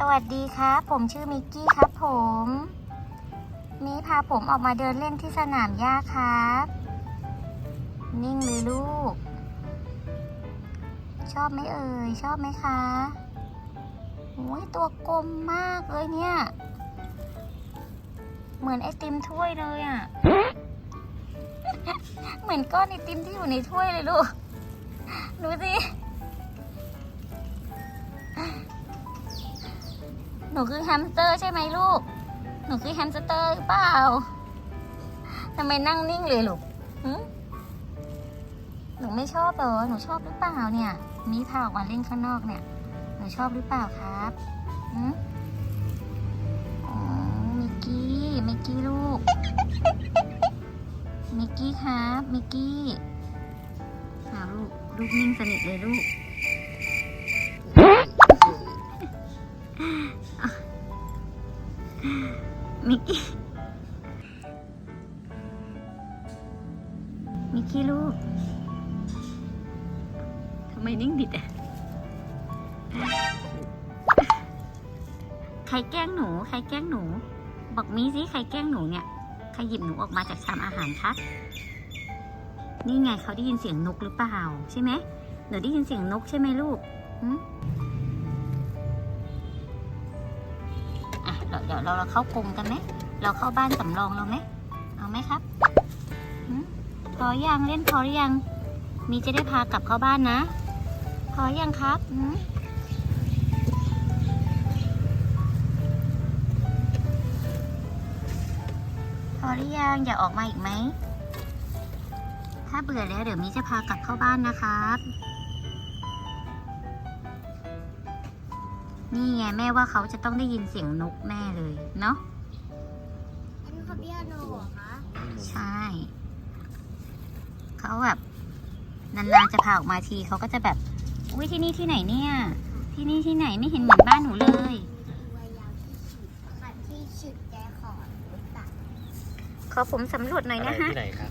สวัสดีครับ ผมชื่อมิกกี้ครับผม นี่พาผมออกมาเดินเล่นที่สนามหญ้าครับ นิ่งเลยลูก ชอบไหมเอ่ย ชอบไหมคะโอ้ยตัวกลมมากเลยเนี่ย เหมือนไอติมถ้วยเลยอะ่ะ เหมือนก้อนไอติมที่อยู่ในถ้วยเลยลูก ดูสิ หนูคือแฮมสเตอร์ใช่ไหมลูก หนูคือแฮมสเตอร์หรือเปล่าทำไมนั่งนิ่งเลยลูกหึหนูไม่ชอบเหรอ หนูชอบหรือเปล่าเนี่ย มีพาออกมาเล่นข้างนอกเนี่ย หนูชอบหรือเปล่าครับหึอ๋อมิกกี้มิกกี้ลูก มิกกี้ครับ มิกกี้อ้าวลูก ลูกนิ่งสนิทเลยลูก มิกกี้ มิกกี้ลูก ทำไมนิ่งบิดอะใครแกล้งหนู ใครแกล้งหนู บอกมีสิ ใครแกล้งหนูเนี่ย ใครหยิบหนูออกมาจากชามอาหารคะ นี่ไงเขาได้ยินเสียงนกหรือเปล่า ใช่ไหมหนูได้ยินเสียงนกใช่ไหมลูกหืม เดี๋ยวเราเราเข้ากรงกันไหมเราเข้าบ้านสำรองเราไหมเอาไหมครับพอยังเล่นพอหรือยัง มีจะได้พากลับเข้าบ้านนะ พอยังครับพอหรือยังอยากออกมาอีกไหมถ้าเบื่อแล้วเดี๋ยวมีจะพากลับเข้าบ้านนะครับ นี่ไงแม่ว่าเขาจะต้องได้ยินเสียงนกแม่เลยเนาะอันนี้เขาเปียโนเหรอคะใช่ เขาแบบนานๆจะพาออกมาทีเขาก็จะแบบอุ้ยที่นี่ที่ไหนเนี่ย ที่นี่ที่ไหนไม่เห็นเหมือนบ้านหนูเลยตัวยาวที่สุดค่ะที่สุดใจขอหรือเปล่าขอผมสำรวจหน่อยอะไรนะฮะ ที่ไหนครับ